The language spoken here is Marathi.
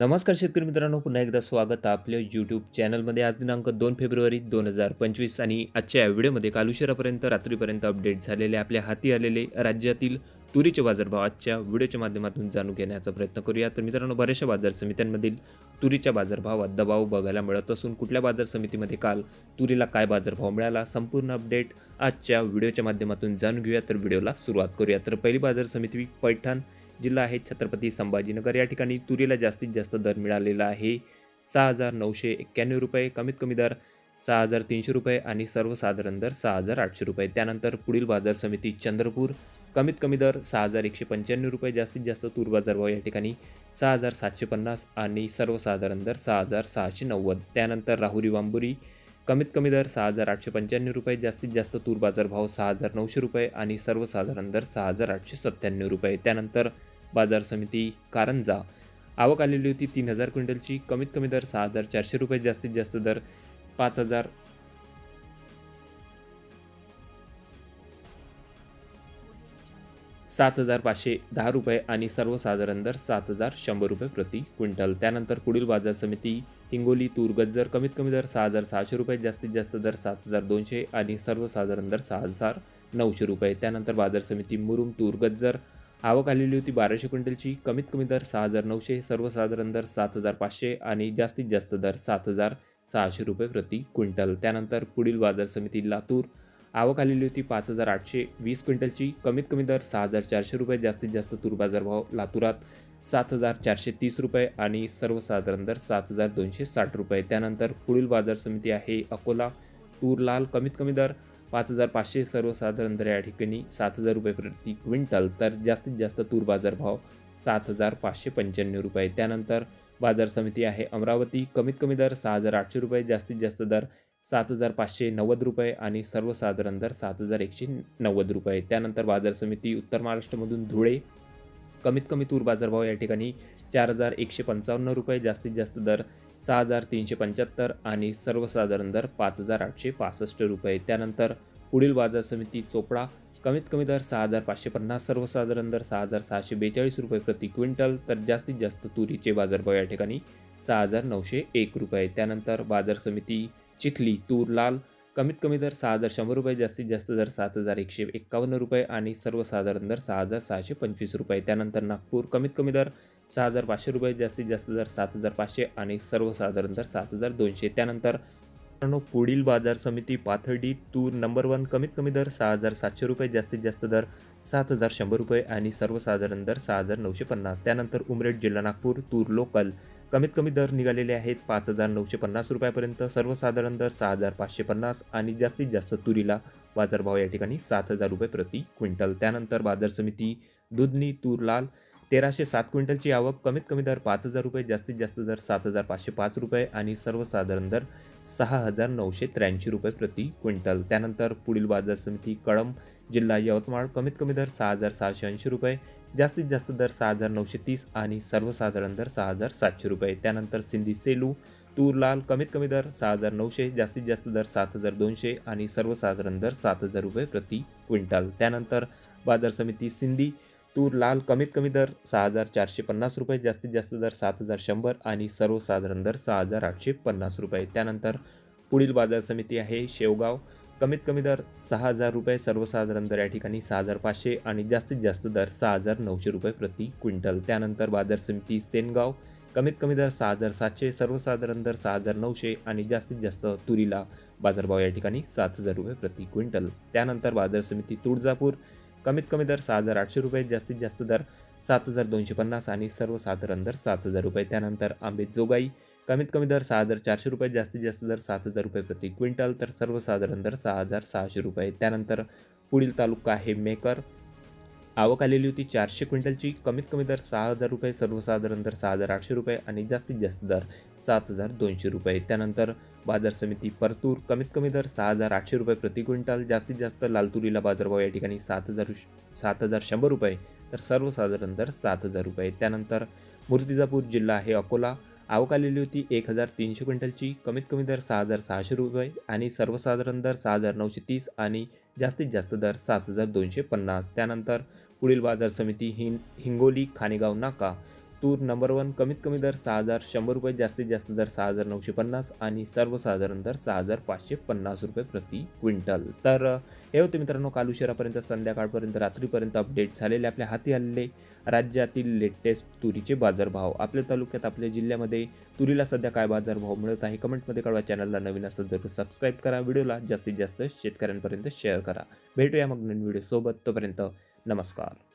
नमस्कार शेतकरी मित्रांनो पुन्हा एकदा स्वागत आपल्या यूट्यूब चॅनलमध्ये आज दिनांक दोन फेब्रुवारी दोन हजार पंचवीस आणि आजच्या या व्हिडिओमध्ये काल उशिरापर्यंत रात्रीपर्यंत अपडेट झालेले आपल्या हाती आलेले राज्यातील तुरीचे बाजारभाव. आजच्या व्हिडिओच्या माध्यमातून जाणून घेण्याचा प्रयत्न करूया. तर मित्रांनो बऱ्याचशा बाजार समित्यांमधील तुरीच्या बाजारभावात दबाव बघायला मिळत असून कुठल्या बाजार समितीमध्ये काल तुरीला काय बाजारभाव मिळाला? संपूर्ण अपडेट आजच्या व्हिडिओच्या माध्यमातून जाणून घेऊया. तर व्हिडिओला सुरुवात करूया. तर पहिली बाजार समिती पैठण जिल्हा आहे छत्रपती संभाजीनगर. या ठिकाणी तुरीला जास्तीत जास्त दर मिळालेला आहे. सहा हजार नऊशे एक्क्याण्णव रुपये कमीत कमी दर सहा हजार तीनशे रुपये आणि सर्वसाधारण दर सहा हजार आठशे रुपये. त्यानंतर पुढील बाजार समिती चंद्रपूर कमीत कमी दर सहा हजार एकशे पंच्याण्णव रुपये जास्तीत जास्त तूर बाजारभाव या ठिकाणी सहा हजार सातशे पन्नास आणि सर्वसाधारण दर सहा हजार सहाशे नव्वद. त्यानंतर राहुरी वांबुरी कमीत कमी दर सहा हजार आठशे पंच्याण्णव रुपये जास्तीत जास्त तूर बाजारभाव सहा हजार नऊशे रुपये आणि सर्वसाधारण दर सहा हजार आठशे सत्त्याण्णव रुपये. त्यानंतर बाजार समिती कारंजा. आवक आलेली होती तीन हजार क्विंटलची. कमीत कमी दर सहा हजार चारशे रुपये जास्तीत जास्त दर पाच हजार सात हजार पाचशे दहा रुपये आणि सर्वसाधारण दर सात हजार शंभर रुपये प्रति क्विंटल. त्यानंतर पुढील बाजार समिती हिंगोली तूर गज्जर कमीत कमी दर सहा हजार सहाशे रुपये जास्तीत जास्त दर सात हजार दोनशे आणि सर्वसाधारण दर सहा हजार नऊशे रुपये. त्यानंतर बाजार समिती मुरुम तूर गज्जर आवक आलेली होती बाराशे क्विंटलची. कमीत कमी दर सहा हजार नऊशे सर्वसाधारण दर सात हजार पाचशे आणि जास्तीत जास्त दर सात हजार सहाशे रुपये प्रति क्विंटल. त्यानंतर पुढील बाजार समिती लातूर. आवक आलेली होती पाच हजार आठशे वीस क्विंटलची. कमीत कमी दर सहा हजार चारशे रुपये जास्तीत जास्त तूर बाजारभाव लातूरात सात हजार चारशे तीस रुपये आणि सर्वसाधारण दर सात हजार दोनशे साठ रुपये. त्यानंतर पुढील बाजार समिती आहे अकोला. तूर लाल कमीत कमी दर पाच हजार पाचशे सर्वसाधारण दर या ठिकाणी सात हजार रुपये प्रति क्विंटल. तर जास्तीत जास्त तूर बाजारभाव सात हजार पाचशे पंच्याण्णव रुपये. त्यानंतर बाजार समिती आहे अमरावती. कमीत कमी दर सहा हजार आठशे रुपये जास्तीत जास्त दर सात हजार पाचशे नव्वद रुपये आणि सर्वसाधारण दर सात हजार एकशे नव्वद रुपये. त्यानंतर बाजार समिती उत्तर महाराष्ट्रामधून धुळे कमीत कमी तूर बाजारभाव या ठिकाणी चार हजार एकशे पंचावन्न रुपये जास्तीत जास्त दर सहा हजार तीनशे पंच्याहत्तर आणि सर्वसाधारण दर पाच हजार आठशे पासष्ट रुपये. त्यानंतर पुढील बाजार समिती चोपडा कमीत कमी दर सहा हजार पाचशे पन्नास सर्वसाधारण दर सहा हजार सहाशे बेचाळीस रुपये प्रति क्विंटल तर जास्तीत जास्त तुरीचे बाजारभाव या ठिकाणी सहा हजार नऊशे एक रुपये. त्यानंतर बाजार समिती चिखली तूर लाल कमीत कमी दर सहा हजार शंभर रुपये जास्तीत जास्त दर सात हजार एकशे एक्कावन्न रुपये आणि सर्वसाधारण दर सहा हजार सहाशे पंचवीस रुपये. त्यानंतर नागपूर कमीत कमी दर सहा हजार पाचशे रुपये जास्तीत जास्त दर सात हजार पाचशे आणि सर्वसाधारण दर सात हजार दोनशे. त्यानंतर मित्रांनो पुढील बाजार समिती पाथर्डी तूर नंबर वन कमीत कमी दर सहा हजार सातशे रुपये जास्तीत जास्त दर सात हजार शंभर रुपये आणि सर्वसाधारण दर सहा हजार नऊशे पन्नास. त्यानंतर उमरेड जिल्हा नागपूर तूर लोकल कमीत कमी दर निघालेले आहेत पाच हजार नऊशे पन्नास रुपयापर्यंत. सर्वसाधारण दर सहा हजार पाचशे पन्नास आणि जास्तीत जास्त तुरीला बाजारभाव या ठिकाणी सात हजार रुपये प्रति क्विंटल. त्यानंतर बाजार समिती दुधनी तूर लाल तेराशे सात क्विंटलची आवक. कमीत कमी दर पाच हजार रुपये जास्तीत जास्त दर सात हजार पाचशे पाच रुपये आणि सर्वसाधारण दर सहा हजार नऊशे त्र्याऐंशी रुपये प्रति क्विंटल. त्यानंतर पुढील बाजार समिती कळंब जिल्हा यवतमाळ. कमीत कमी दर सहा हजार सहाशे ऐंशी रुपये जास्तीत जास्त दर सहा हजार नऊशे तीस आणि सर्वसाधारण दर सहा हजार सातशे रुपये. त्यानंतर सिंधी सेलू तूर लाल कमीत कमी दर सहा हजार नऊशे जास्तीत जास्त दर सात हजार दोनशे आणि सर्वसाधारण दर सात हजार रुपये प्रति क्विंटल. त्यानंतर बाजार समिती सिंधी तूर लाल कमीत कमी दर सहा हजार चारशे पन्नास रुपये जास्तीत जास्त दर सात हजार शंभर आणि सर्वसाधारण दर सहा हजार आठशे पन्नास रुपये. त्यानंतर पुढील बाजार समिती आहे शेवगाव कमीत कमी दर सहा हजार रुपये सर्वसाधारण दर या ठिकाणी सहा हजार पाचशे आणि जास्तीत जास्त दर सहा हजार नऊशे रुपये प्रति क्विंटल. त्यानंतर बाजार समिती सेनगाव कमीत कमी दर सहा हजार सातशे सर्वसाधारण दर सहा हजार नऊशे आणि जास्तीत जास्त तुरीला बाजारभाव या ठिकाणी सात हजार रुपये प्रति क्विंटल. त्यानंतर बाजार समिती तुळजापूर कमीत कमी दर सहा हजार आठशे रुपये जास्तीत जास्त दर सात हजार दोनशे पन्नास आणि सर्वसाधारण दर सात हजार रुपये. त्यानंतर आंबे जोगाई कमीत कमी दर सहा हजार चारशे रुपये जास्तीत जास्त दर सात हजार रुपये प्रति क्विंटल तर सर्वसाधारण दर सहा हजार सहाशे रुपये. त्यानंतर पुढील तालुका आहे मेकर. आवक आलेली होती चारशे क्विंटलची. कमीत कमी दर सहा हजार रुपये सर्वसाधारण दर सहा हजार आठशे रुपये आणि जास्तीत जास्त दर सात हजार दोनशे रुपये. त्यानंतर बाजार समिती परतूर. कमीत कमी दर सहा हजार आठशे रुपये प्रति क्विंटल जास्तीत जास्त लालतुरीला बाजारभाव या ठिकाणी सात हजार सात हजार शंभर रुपये तर सर्वसाधारण दर सात हजार रुपये. त्यानंतर मूर्तिजापूर जिल्हा आहे अकोला. आवक आलेली होती एक हजार तीनशे क्विंटलची. कमीत कमी दर सहा हजार सहाशे रुपये आणि सर्वसाधारण दर सहा हजार नऊशे तीस आणि जास्तीत जास्त दर सात हजार दोनशे पन्नास. त्यानंतर पुढील बाजार समिती हिं हिंगोली खानेगाव नाका तूर नंबर वन कमीत कमी दर सहा हजार शंभर रुपये जास्तीत जास्त दर सहा हजार नऊशे पन्नास आणि सर्वसाधारण दर सहा हजार पाचशे पन्नास रुपये प्रति क्विंटल. तर हे होते मित्रांनो काल उशिरापर्यंत संध्याकाळपर्यंत रात्रीपर्यंत अपडेट झालेले आपल्या हाती आलेले राज्यातील लेटेस्ट तुरीचे बाजारभाव. आपल्या तालुक्यात आपल्या जिल्ह्यामध्ये तुरीला सध्या काय बाजारभाव मिळत आहे कमेंटमध्ये कळवा. चॅनलला नवीन असं जरूर सबस्क्राईब करा. व्हिडिओला जास्तीत जास्त शेतकऱ्यांपर्यंत शेअर करा. भेटूया मग नवीन व्हिडिओसोबत तोपर्यंत नमस्कार.